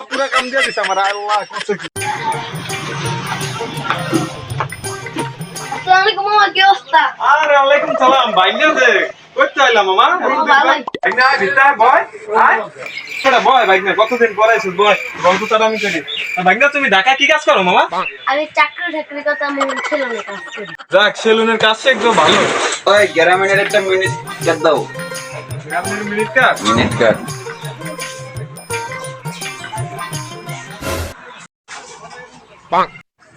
পুরা কাম দিয়ে দিছে আমার আল্লাহ কত কি আসসালামু আলাইকুম মামা কি অবস্থা আরে ওয়ালাইকুম সালাম বাইনা দে কইতে আইলাম মামা ভালো। বাইনা দিতা বয় আয় এটা বয় বাইনা কতদিন পরে আইছিস বয় গল্প তো আমি করি বাইনা তুমি ঢাকা কি কাজ করো মামা আমি চাকরি ঠাকরি কথা মন ছিল না কাজ করি যাক সেলুনের কাজ শিখছো ভালো ওই গ্রামের একটা মিনিট দাও আপনার মিনিট কাজ মিনিট কাট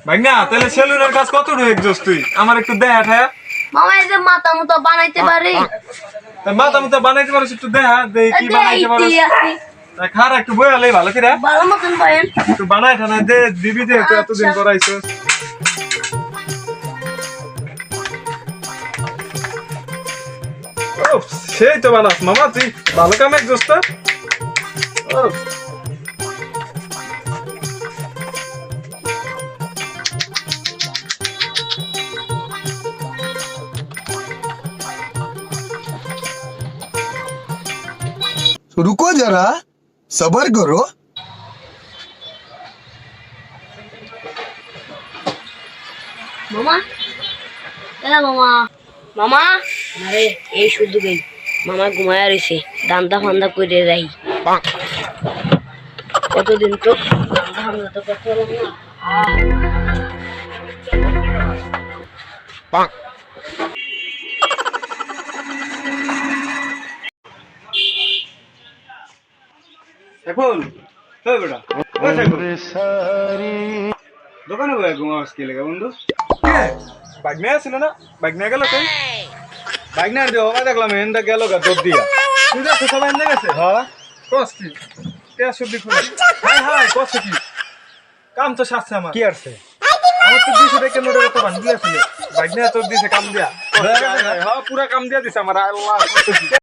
বাইনা তাহলে সেলুনের কাজ কত গেছিস তুই? আমার একটু দেখা ঠায়া। মামা এই যে মাথা মতো বানাইতে পারি? তা মাথা মুথা বানাইতে পারিস একটু দেখা দেই কি বানাইতে পারিস। তা খার একটু বয়ালে ভালো করে। ভালো মতন পাইন একটু বানাই ঠানাই দে দিবি দে তুই এতদিন আচ্ছা। করাইছিস সেই তো বানাস। মামা তুই ভালো কাম এক দোস্ত উফ, रुको जरा सबर करो মামা এ মামা মামা আরে এই শুধু গই মামা ঘুমায় রয়েছে দান্দা ফান্দা করে যাই কতদিন তো দান্দা ফান্দা তো করতে পারলাম না এখন ওই বেটা ওই সাইকেল। দোকানে বয়ে ঘুমাস কি লেগে বন্ধু। বাইক নিয়ে আসছিল না? বাইক নিয়ে গেল তুই বাইক নিয়ে আমি দেখলাম এনটা গেল গা দৌড় দিয়া। তুই দেখো সবাই এনে গেছে? হ্যাঁ। কস কি? কে সবজি খুলে হাই হাই কস কি? কাম তো সাথে আমার। কি আছে আমার তো দিছে দেখে নোটে কত বান দিয়া ছিল বাইক নিয়ে তোর দিছে কাম দিয়া। হ্যাঁ পুরা কাম দিয়া দিছে আমার আল্লাহ।